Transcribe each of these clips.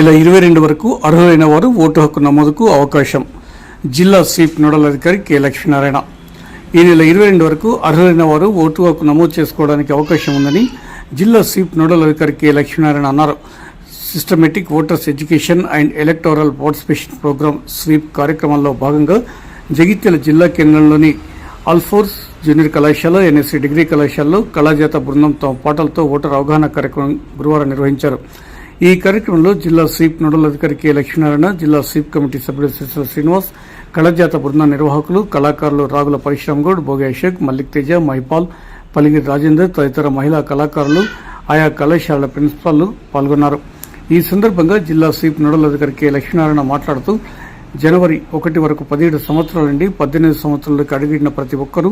వేల ఇరవై రెండు వరకు అర్హులైన వారు ఓటు హక్కు నమోదుకు అవకాశం. జిల్లా స్వీప్ నోడల్ అధికారి కె లక్ష్మీనారాయణ. ఈ నెల ఇరవై రెండు వరకు అర్హులైన వారు ఓటు హక్కు నమోదు చేసుకోవడానికి అవకాశం ఉందని జిల్లా స్వీప్ నోడల్ అధికారి కె లక్ష్మీనారాయణ అన్నారు. Systematic voters education and electoral participation programme SVEEP కార్యక్రమంలో భాగంగా జగిత్యాల జిల్లా కేంద్రంలోని అల్ఫోర్స్ జూనియర్ కళాశాల ఎన్ఎస్సి డిగ్రీ కళాశాలలో కళాజాత బృందం తమ పాటలతో ఓటర్ అవగాహన కార్యక్రమం గురువారం నిర్వహించారు. ఈ కార్యక్రమంలో జిల్లా స్వీప్ నోడల్ అధికారి కె లక్ష్మీనారాయణ జిల్లా స్వీప్ కమిటీ సభ్యుడు సిరిసిల్ల శ్రీనివాస్ కళజాత బృంద నిర్వాహకులు కళాకారులు రాగుల పరిశ్రమ గౌడ్ భోగి అశోక్ మల్లిక్ తేజ మహిపాల్ పలిగిరి రాజేందర్ తదితర మహిళా కళాకారులు ఆయా కళాశాలల ప్రిన్సిపాల్లు పాల్గొన్నారు. ఈ సందర్భంగా జిల్లా స్వీప్ నోడల్ అధికారి కె లక్ష్మీనారాయణ మాట్లాడుతూ జనవరి ఒకటి వరకు పదిహేడు సంవత్సరాల నుండి పద్దెనిమిది సంవత్సరాలకు అడిగిన ప్రతి ఒక్కరూ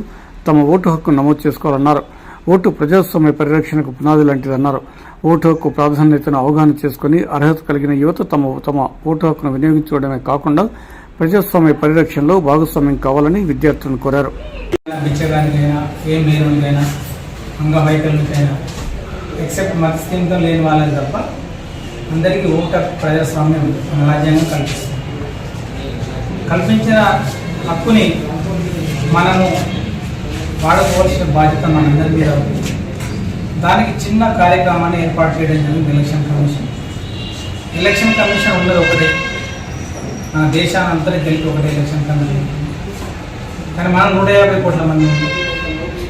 తమ ఓటు హక్కు నమోదు చేసుకోవాలన్నారు. ఓటు ప్రజాస్వామ్య పరిరక్షణకు పునాది లాంటిదన్నారు. ఓటు హక్కు ప్రాధాన్యతను అవగాహన చేసుకుని అర్హత కలిగిన యువత తమ తమ ఓటు హక్కును వినియోగించుకోవడమే కాకుండా ప్రజాస్వామ్య పరిరక్షణలో భాగస్వామ్యం కావాలని విద్యార్థులను కోరారు. ఎక్సెప్ట్ మతస్థిమితం లేని వాళ్ళని తప్ప అందరికీ ఓట ప్రజాస్వామ్యం మన రాజ్యాంగం కల్పిస్తుంది. కల్పించిన హక్కుని మనము వాడుకోవాల్సిన బాధ్యత మనందరి మీద ఉంది. దానికి చిన్న కార్యక్రమాన్ని ఏర్పాటు చేయడం జరిగింది ఎలక్షన్ కమిషన్. ఎలక్షన్ కమిషన్ ఉన్నది ఒకటే. మన దేశానంతరికి కలిపి ఒకటే ఎలక్షన్ కమిషన్. కానీ మనం నూట యాభై కోట్ల మంది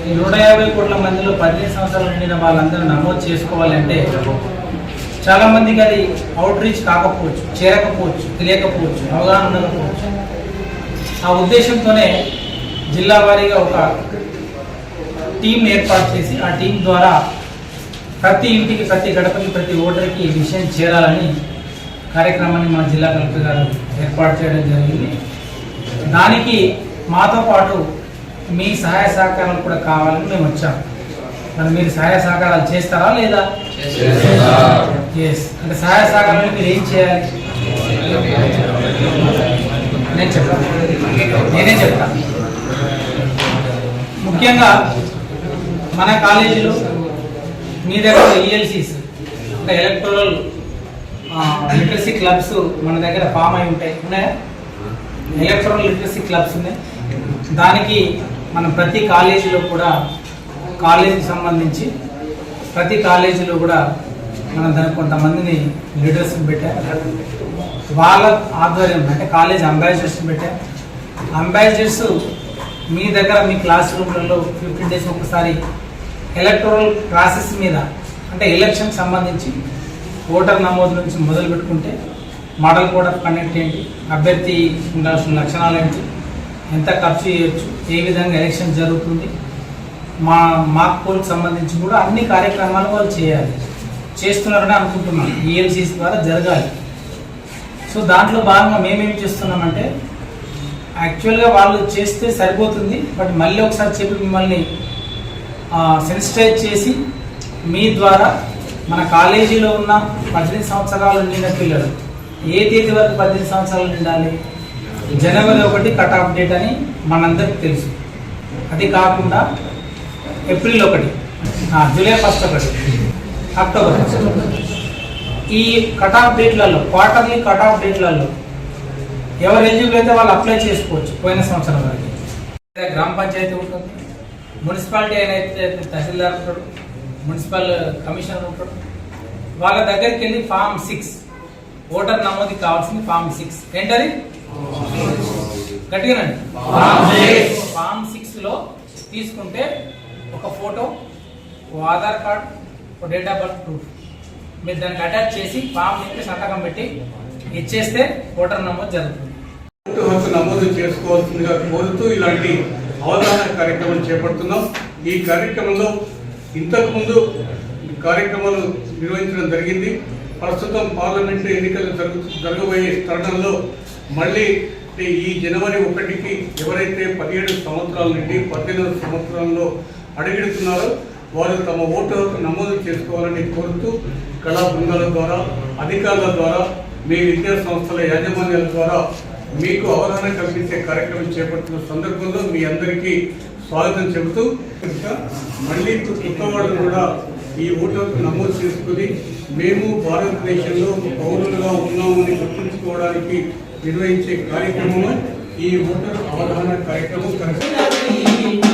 ఈ నూట యాభై కోట్ల మందిలో పదిహేను సంవత్సరాలు నిండిన వాళ్ళందరూ నమోదు చేసుకోవాలంటే చాలామందికి అది అవుట్ రీచ్ కాకపోవచ్చు చేరకపోవచ్చు తెలియకపోవచ్చు అవగాహన ఉండకపోవచ్చు. ఆ ఉద్దేశంతోనే జిల్లా వారీగా ఒక టీం ఏర్పాటు చేసి ఆ టీం ద్వారా ప్రతి ఇంటికి ప్రతి గడపకి ప్రతి ఓటర్కి ఈ విషయం చేరాలని కార్యక్రమాన్ని మన జిల్లా కలెక్టర్ గారు ఏర్పాటు చేయడం జరిగింది. దానికి మాతో పాటు మీ సహాయ సహకారాలు కూడా కావాలని మేము వచ్చాం. మరి మీరు సహాయ సహకారాలు చేస్తారా లేదా? అంటే సహాయ సహకారాలు మీరు ఏం చేయాలి? నేను చెప్తాను. నేనే చెప్తాను. ముఖ్యంగా మన కాలేజీలో మీ దగ్గర ఈఎల్సీస్ అంటే ఎలక్ట్రల్ లిటరసీ క్లబ్స్ మన దగ్గర ఫామ్ అయి ఉంటాయి. ఉన్నాయా? ఎలక్ట్రల్ లిటరసీ క్లబ్స్ ఉన్నాయి. దానికి మనం ప్రతి కాలేజీలో కూడా కాలేజీకి సంబంధించి ప్రతి కాలేజీలో కూడా మనం దానికి కొంతమందిని లీడర్స్ పెట్టాం. వాళ్ళ ఆధ్వర్యం అంటే కాలేజ్ అంబాసిడర్స్ పెట్టాం. అంబాసిడర్స్ మీ దగ్గర మీ క్లాస్ రూమ్లలో ఫిఫ్టీన్ డేస్ ఒకసారి ఎలక్టోరల్ ప్రాసెస్ మీద అంటే ఎలక్షన్ సంబంధించి ఓటర్ నమోదు నుంచి మొదలు పెట్టుకుంటే మోడల్ కోడ్ ఆఫ్ కండక్ట్ ఏంటి అభ్యర్థి ఉండాల్సిన లక్షణాలు ఏంటి ఎంత ఖర్చు చేయొచ్చు ఏ విధంగా ఎలక్షన్ జరుగుతుంది మా మాక్ పోల్కి సంబంధించి కూడా అన్ని కార్యక్రమాలు వాళ్ళు చేయాలి. చేస్తున్నారని అనుకుంటున్నాం ఈఎల్సీస్ ద్వారా జరగాలి. సో దాంట్లో భాగంగా మేమేం చేస్తున్నామంటే యాక్చువల్గా వాళ్ళు చేస్తే సరిపోతుంది బట్ మళ్ళీ ఒకసారి చెప్పి మిమ్మల్ని సెన్సిటైజ్ చేసి మీ ద్వారా మన కాలేజీలో ఉన్న పద్దెనిమిది సంవత్సరాలు నిండిన పిల్లలు ఏ తేదీ వరకు పద్దెనిమిది సంవత్సరాలు నిండాలి? జనవరి ఒకటి కట్ ఆఫ్ డేట్ అని మనందరికి తెలుసు. అది కాకుండా ఏప్రిల్ ఒకటి జూలై ఫస్ట్ ఒకటి అక్టోబర్ ఈ కట్ ఆఫ్ డేట్లలో క్వార్టర్లీ కట్ ఆఫ్ డేట్లలో ఎవరు ఎలిజిబుల్ అయితే వాళ్ళు అప్లై చేసుకోవచ్చు పోయిన సంవత్సరం వరకు. గ్రామ పంచాయతీ ఉంటుంది. మున్సిపాలిటీ అయితే తహసీల్దార్ ఉంటాడు మున్సిపల్ కమిషనర్ ఉంటాడు వాళ్ళ దగ్గరికి వెళ్ళి ఫామ్ సిక్స్ ఓటర్ నమోదు కావాల్సింది ఫామ్ సిక్స్. ఏంటది? గట్టిగానండి ఫామ్ సిక్స్. లో తీసుకుంటే ఒక ఫోటో ఓ ఆధార్ కార్డ్ ఓ డేట్ ఆఫ్ బర్త్ ప్రూఫ్. మీరు దానికి అటాచ్ చేసి ఫామ్ నింపి సంతకం పెట్టి ఇచ్చేస్తే ఓటర్ నమోదు జరుగుతుంది. నమోదు చేసుకోవాల్సిందిగా కోరుతూ ఇలాంటి అవగాహన కార్యక్రమం చేపడుతున్నాం. ఈ కార్యక్రమంలో ఇంతకు ముందు కార్యక్రమాలు నిర్వహించడం జరిగింది. ప్రస్తుతం పార్లమెంటు ఎన్నికలు జరుగు జరగబోయే తరుణంలో మళ్ళీ ఈ జనవరి ఒకటికి ఎవరైతే పదిహేడు సంవత్సరాల నుండి పద్దెనిమిది సంవత్సరాల్లో అడుగెడుతున్నారో వారు తమ ఓటు నమోదు చేసుకోవాలని కోరుతూ కళా బృందాల ద్వారా అధికారుల ద్వారా మీ విద్యా సంస్థల యాజమాన్యాల ద్వారా మీకు అవగాహన కల్పించే కార్యక్రమం చేపడుతున్న సందర్భంలో మీ అందరికీ స్వాగతం చెబుతూ మళ్ళీ కొత్త వాళ్ళు కూడా ఈ ఓటు నమోదు చేసుకుని మేము భారతదేశంలో పౌరులుగా ఉన్నామని గుర్తుంచుకోవడానికి నిర్వహించే కార్యక్రమము ఈ ఓటర్ అవగాహన కార్యక్రమం కరెక్ట్